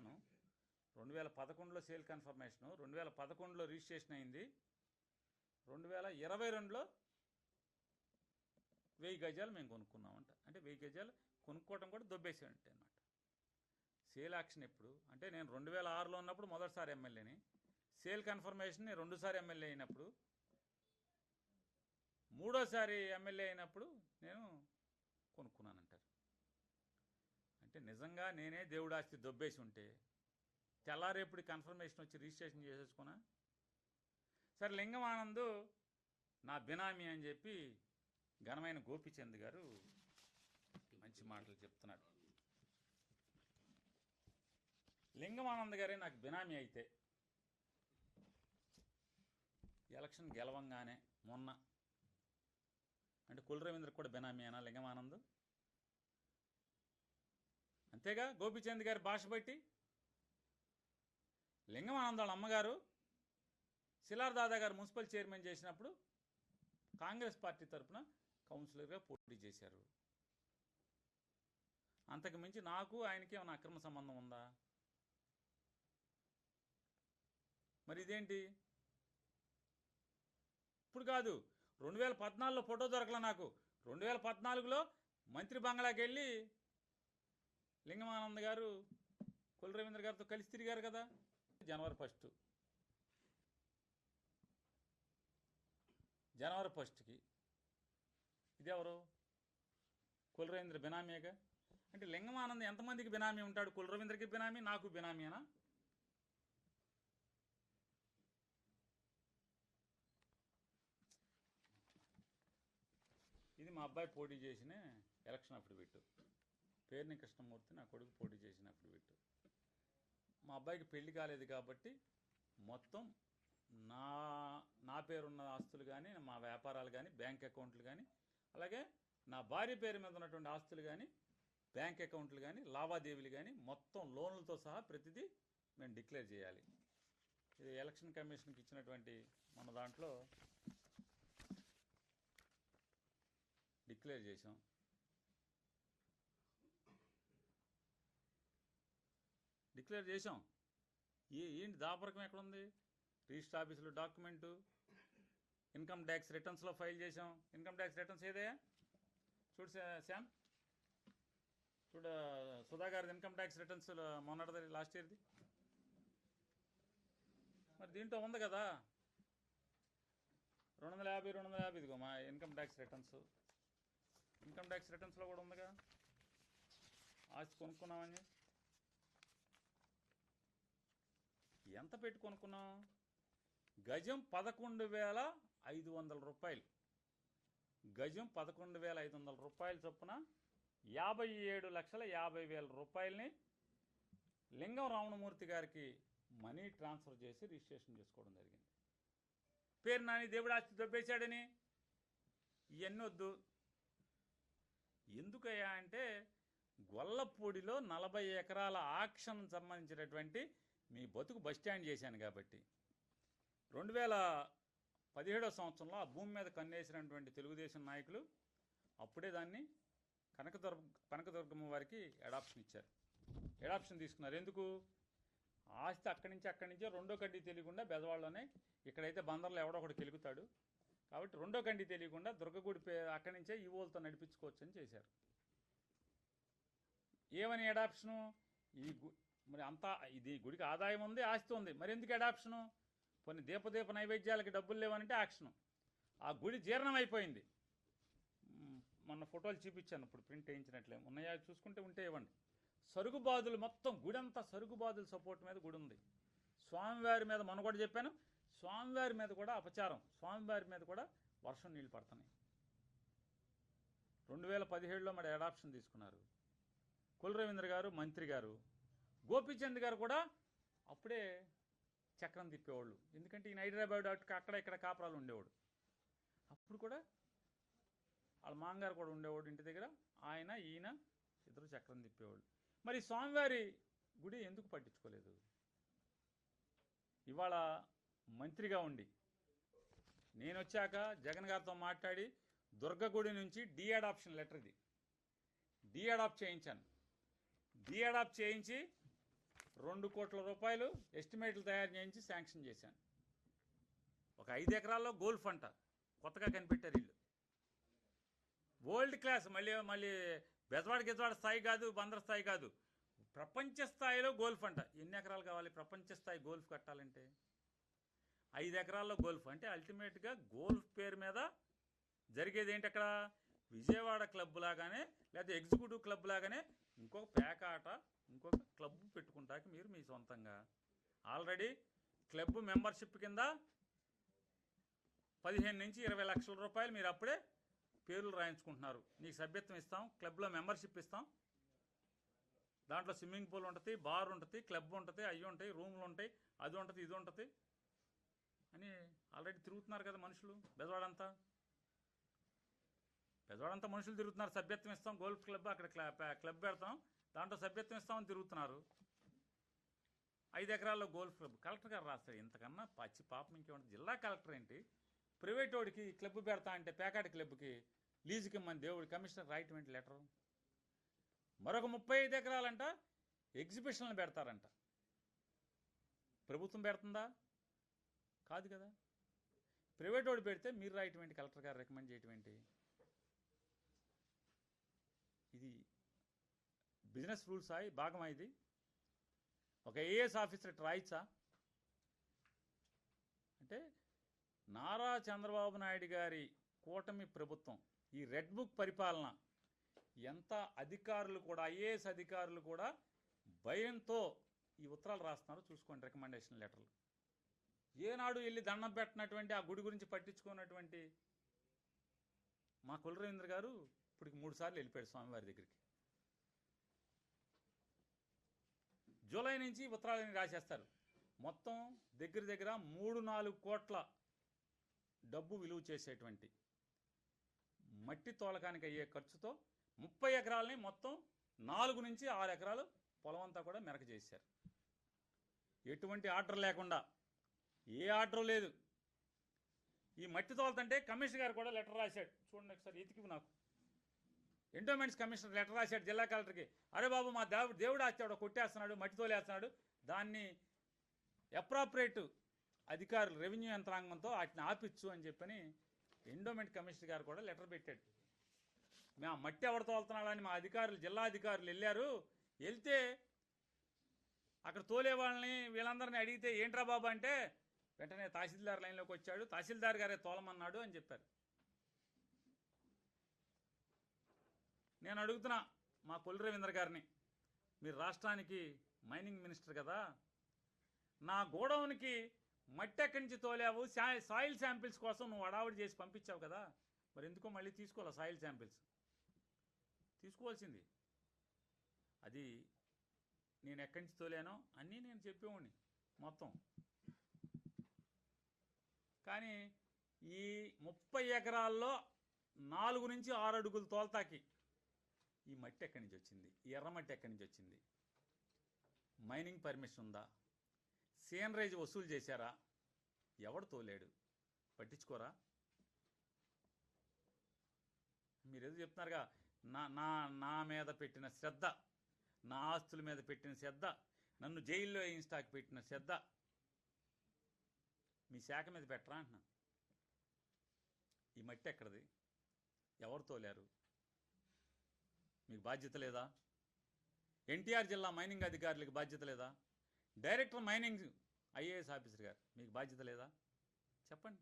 Election రెండు వేల పదకొండులో సేల్ కన్ఫర్మేషను రెండు వేల పదకొండులో రిజిస్ట్రేషన్ అయింది రెండు వేల ఇరవై రెండులో వెయ్యి గజాలు మేము కొనుక్కున్నామంట. అంటే వెయ్యి గజాలు కొనుక్కోవటం కూడా దొబ్బేసేయంటే అనమాట సేల్ యాక్షన్ ఎప్పుడు? అంటే నేను రెండు వేల ఆరులో ఉన్నప్పుడు మొదటిసారి ఎమ్మెల్యేని. సేల్ కన్ఫర్మేషన్ నేను రెండుసారి ఎమ్మెల్యే అయినప్పుడు మూడోసారి ఎమ్మెల్యే అయినప్పుడు నేను కొనుక్కున్నాను నిజంగా నేనే దేవుడాస్తి దొబ్బేసి ఉంటే తెల్లారేపుడు కన్ఫర్మేషన్ వచ్చి రిజిస్ట్రేషన్ చేసేసుకున్నా? సరే లింగమానందు నా బినామీ అని చెప్పి ఘనమైన గోపిచంద్ గారు మంచి మాటలు చెప్తున్నాడు. లింగమానంద్ గారే నాకు బినామీ అయితే ఎలక్షన్ గెలవంగానే మొన్న అంటే కుల రవీంద్ర కూడా బినామీ అయినా లింగమానంద్? అంతేగా? గోపిచంద్ గారి భాష బట్టి. లింగం ఆనంద్ అమ్మగారు శిలార్దాదా గారు మున్సిపల్ చైర్మన్ చేసినప్పుడు కాంగ్రెస్ పార్టీ తరఫున కౌన్సిలర్గా పోటీ చేశారు. అంతకు మించి నాకు ఆయనకి ఏమైనా అక్రమ సంబంధం ఉందా? మరి ఇదేంటి? ఇప్పుడు కాదు రెండు వేల పద్నాలుగులో ఫోటో దొరకలే నాకు. రెండు వేల పద్నాలుగులో మంత్రి బంగ్లాకి వెళ్ళి లింగమానంద్ గారు కుల రవీంద్ర గారితో కలిసి తిరిగారు కదా? జనవరి ఫస్ట్. జనవరి ఫస్ట్కి. ఇదెవరు? కుల రవీంద్ర బినామీగా అంటే లింగమానంద్ ఎంతమందికి బినామీ ఉంటాడు? కుల రవీంద్రకి బినామీ నాకు బినామీనా ఇది మా అబ్బాయి పోటీ చేసిన ఎలక్షన్ అఫిడవిట్ పేరుని కృష్ణమూర్తి నా కొడుకు పోటీ చేసిన అఫిడవిట్ మా అబ్బాయికి పెళ్ళి కాలేదు కాబట్టి మొత్తం నా నా పేరున్న ఆస్తులు కానీ మా వ్యాపారాలు కానీ బ్యాంక్ అకౌంట్లు కానీ అలాగే నా భార్య పేరు మీద ఉన్నటువంటి ఆస్తులు కానీ బ్యాంక్ అకౌంట్లు కానీ లావాదేవీలు కానీ మొత్తం లోన్లతో సహా ప్రతిదీ మేము డిక్లేర్ చేయాలి. ఇది ఎలక్షన్ కమిషన్కి ఇచ్చినటువంటి మన దాంట్లో డిక్లేర్ చేసాం డిక్లేర్ చేశాం. ఏ ఏంటి దాపరకం ఎక్కడుంది? రిజిస్టర్ ఆఫీసులో డాక్యుమెంటు ఇన్కమ్ ట్యాక్స్ రిటర్న్స్లో ఫైల్ చేసాం ఇన్కమ్ ట్యాక్స్ రిటర్న్స్ ఏదయ్యా చూడు శ్యామ్. చూడ సుధా గారిది ఇన్కమ్ ట్యాక్స్ రిటర్న్స్ మొన్నటిది లాస్ట్ ఇయర్ది. మరి దీంట్లో ఉంది కదా. రెండు వందల యాభై రెండు వందల యాభై ఇదిగో మా income tax returns. Income tax రిటర్న్స్లో కూడా ఉందిగా. ఆస్తి కొనుక్కున్నామని. ఎంత పెట్టి కొనుక్కున్నాం గజం పదకొండు వేల ఐదు వందల రూపాయలు. గజం పదకొండు వేల ఐదు వందల రూపాయల చొప్పున యాభై ఏడు లక్షల యాభై వేల రూపాయలని లింగం రావణమూర్తి గారికి మనీ ట్రాన్స్ఫర్ చేసి రిజిస్ట్రేషన్ చేసుకోవడం జరిగింది. పేరు నాని దేవుడు ఆస్తి దొబ్బేశాడని? ఇవన్నీ వద్దు ఎందుకయ్యా అంటే గొల్లపూడిలో నలభై ఎకరాల ఆక్షన్ సంబంధించినటువంటి మీ బతుకు బస్ స్టాండ్ చేశాను కాబట్టి. రెండు వేల పదిహేడో సంవత్సరంలో ఆ భూమి మీద కన్నేసినటువంటి తెలుగుదేశం నాయకులు అప్పుడే దాన్ని కనకదుర్గ కనకదుర్గమ్మ వారికి అడాప్షన్ ఇచ్చారు. అడాప్షన్ తీసుకున్నారు. ఎందుకు? ఆస్తి అక్కడి నుంచి అక్కడి నుంచే రెండో కంటి తెలియకుండా బెదవాళ్ళలోనే ఇక్కడైతే బందర్లో ఎవడో ఒకటి కెలుగుతాడు. కాబట్టి రెండో కంటి తెలియకుండా దుర్గగుడి పే అక్కడి నుంచే ఈవోలతో నడిపించుకోవచ్చు అని చేశారు. ఏమని అడాప్షను? ఈ మరి అంతా ఇది గుడికి ఆదాయం ఉంది ఆస్తి ఉంది. మరి ఎందుకు అడాప్షను కొన్ని దీపదీప నైవేద్యాలకి డబ్బులు లేవనంటే యాక్షను ఆ గుడి జీర్ణం అయిపోయింది. మొన్న ఫోటోలు చూపించాను ఇప్పుడు ప్రింట్ వేయించినట్లే. ఉన్నాయా? చూసుకుంటే ఉంటే ఇవ్వండి. సరుగుబాదులు మొత్తం గుడి అంతా సరుగుబాదుల సపోర్ట్ మీద గుడి ఉంది. స్వామివారి మీద మొన్న కూడా చెప్పాను. స్వామివారి మీద కూడా అపచారం. స్వామివారి మీద కూడా వర్షం నీళ్ళు పడుతున్నాయి. రెండు వేల పదిహేడులో మరి అడాప్షన్ తీసుకున్నారు. కులరవీంద్ర గారు మంత్రి గారు గోపీచంద్ గారు కూడా అప్పుడే చక్రం తిప్పేవాళ్ళు. ఎందుకంటే ఈయన హైదరాబాద్ అక్కడ ఇక్కడ కాపురాలు ఉండేవాడు. అప్పుడు కూడా వాళ్ళ మామగారు కూడా ఉండేవాడు ఇంటి దగ్గర. ఆయన ఈయన ఇద్దరు చక్రం తిప్పేవాళ్ళు. మరి స్వామివారి గుడి ఎందుకు పట్టించుకోలేదు? ఇవాళ మంత్రిగా ఉండి నేను వచ్చాక జగన్ గారితో మాట్లాడి దుర్గగుడి నుంచి డి అడాప్షన్ లెటర్ ఇది డి అడాప్ట్ చేయించాను. డి అడాప్ట్ చేయించి రెండు కోట్ల రూపాయలు ఎస్టిమేట్లు తయారు చేయించి శాంక్షన్ చేశాను. ఒక ఐదు ఎకరాల్లో గోల్ఫ్ అంట కొత్తగా కనిపెట్టారు ఇల్లు. వరల్డ్ క్లాస్ మళ్ళీ మళ్ళీ బెజవాడ గెజవాడ స్థాయి కాదు బందర్ స్థాయి కాదు. ప్రపంచ స్థాయిలో గోల్ఫ్ అంట ఎన్ని ఎకరాలు కావాలి? ప్రపంచ స్థాయి గోల్ఫ్ కట్టాలంటే? ఐదు ఎకరాల్లో గోల్ఫ్. అంటే అల్టిమేట్గా గోల్ఫ్ పేరు మీద జరిగేది ఏంటి అక్కడ? విజయవాడ క్లబ్ లాగానే లేదా ఎగ్జిక్యూటివ్ క్లబ్ లాగానే ఇంకొక పేక ఆట ఇంకొక క్లబ్ పెట్టుకుంటాక మీరు మీ సొంతంగా. ఆల్రెడీ క్లబ్ మెంబర్షిప్ కింద పదిహేను నుంచి ఇరవై లక్షల రూపాయలు మీరు అప్పుడే పేర్లు రాయించుకుంటున్నారు. నీకు సభ్యత్వం ఇస్తాం క్లబ్లో మెంబర్షిప్ ఇస్తాం. దాంట్లో స్విమ్మింగ్ పూల్ ఉంటుంది బార్ ఉంటుంది క్లబ్ ఉంటుంది అవి ఉంటాయి రూమ్లు ఉంటాయి అది ఉంటుంది ఇది ఉంటుంది అని ఆల్రెడీ తిరుగుతున్నారు కదా మనుషులు బెజవాడంతా. బెజవాడంతా మనుషులు తిరుగుతున్నారు సభ్యత్వం ఇస్తాం గోల్ఫ్ క్లబ్ అక్కడ క్లబ్ పెడతాం దాంట్లో సభ్యత్వం ఇస్తామని తిరుగుతున్నారు. ఐదు ఎకరాల్లో గోల్ఫ్ క్లబ్. కలెక్టర్ గారు రాస్తాడు ఇంతకన్నా పచ్చి పాపం ఇంకేమంటే జిల్లా కలెక్టర్ ఏంటి? ప్రైవేట్ వాడికి క్లబ్ పెడతా అంటే పేకాటి క్లబ్కి లీజుకి ఇమ్మని దేవుడి కమిషనర్ రాయటం లెటర్? మరొక ముప్పై ఐదు ఎకరాలంట ఎగ్జిబిషన్లు పెడతారంట. ప్రభుత్వం పెడుతుందా? కాదు కదా. ప్రైవేట్ వాడు పెడితే మీరు రాయటం ఏంటి? కలెక్టర్ గారు రికమెండ్ చేయటం ఏంటి ఇది బిజినెస్ రూల్సా ఈ భాగమా ఇది. ఒక ఏఎస్ ఆఫీసర్ ఇట్లా అంటే నారా చంద్రబాబు నాయుడు గారి కూటమి ప్రభుత్వం ఈ రెడ్ బుక్ పరిపాలన ఎంత అధికారులు కూడా ఐఏఎస్ అధికారులు కూడా భయంతో ఈ ఉత్తరాలు రాస్తున్నారు. చూసుకోండి రికమెండేషన్ లెటర్లు ఏనాడు వెళ్ళి దండం పెట్టినటువంటి ఆ గుడి గురించి పట్టించుకున్నటువంటి మా కులరవీంద్ర గారు ఇప్పటికి మూడు సార్లు వెళ్ళిపోయాడు స్వామివారి దగ్గరికి. జూలై నుంచి ఉత్తరాలని రాసేస్తారు. మొత్తం దగ్గర దగ్గర మూడు నాలుగు కోట్ల డబ్బు విలువ చేసేటువంటి మట్టి తోలకానికి అయ్యే ఖర్చుతో ముప్పై ఎకరాలని మొత్తం నాలుగు నుంచి ఆరు ఎకరాలు పొలం అంతా కూడా మెరక చేశారు. ఎటువంటి ఆర్డర్ లేకుండా ఏ ఆర్డర్ లేదు. ఈ మట్టి తోలతంటే కమిషనర్ గారు కూడా లెటర్ రాశాడు. చూడండి ఒకసారి ఎతికి నాకు. ఎండోమెంట్స్ కమిషనర్ లెటర్ రాశాడు జిల్లా కలెక్టర్కి. అరే బాబు మా దేవుడు దేవుడు ఆచాడు కొట్టేస్తున్నాడు మట్టి తోలేస్తున్నాడు. దాన్ని అప్రాపరేట్ అధికారులు రెవెన్యూ యంత్రాంగంతో వాటిని ఆపిచ్చు అని చెప్పని ఎండోమెంట్ కమిషనర్ గారు కూడా లెటర్ పెట్టాడు. మేము ఆ మట్టి ఎవరు తోలుతున్నాడని మా అధికారులు జిల్లా అధికారులు వెళ్ళారు. వెళ్తే అక్కడ తోలే వాళ్ళని వీళ్ళందరినీ అడిగితే ఏంట్రా బాబు? అంటే వెంటనే తహసీల్దార్ లైన్లోకి వచ్చాడు. తహసీల్దార్ గారే తోలమన్నాడు అని చెప్పారు. నేను అడుగుతున్నా మా కొల్లు రవీంద్ర గారిని. మీరు రాష్ట్రానికి మైనింగ్ మినిస్టర్ కదా. నా గోడౌన్కి మట్టి ఎక్కడి నుంచి తోలావు? సాయిల్ శాంపిల్స్ కోసం నువ్వు అడావుడి చేసి పంపించావు కదా. మరి ఎందుకో మళ్ళీ తీసుకోవాలా సాయిల్ శాంపిల్స్? తీసుకోవాల్సింది. అది నేను ఎక్కడి నుంచి తోలానో అన్నీ నేను చెప్పేవాడిని మొత్తం. కానీ ఈ ముప్పై ఎకరాల్లో నాలుగు నుంచి ఆరు అడుగులు తోల్తాకి. ఈ మట్టి ఎక్కడి నుంచి వచ్చింది? ఈ ఎర్రమట్టి ఎక్కడి నుంచి వచ్చింది? మైనింగ్ పర్మిషన్ ఉందా? సీనరేజ్ వసూలు చేశారా? ఎవడు తోలేడు? పట్టించుకోరా? మీరు చెప్తున్నారుగా నా నా నా మీద పెట్టిన శ్రద్ధ నా ఆస్తుల మీద పెట్టిన శ్రద్ధ నన్ను జైల్లో ఇన్స్టాక్ పెట్టిన శ్రద్ధ మీ శాఖ మీద పెట్టరా అంటున్నా ఈ మట్టి ఎక్కడిది? ఎవరు తోలారు? మీకు బాధ్యత లేదా? ఎన్టీఆర్ జిల్లా మైనింగ్ అధికారులకు బాధ్యత లేదా? డైరెక్టర్ మైనింగ్ ఐఏఎస్ ఆఫీసర్ గారు మీకు బాధ్యత లేదా? చెప్పండి.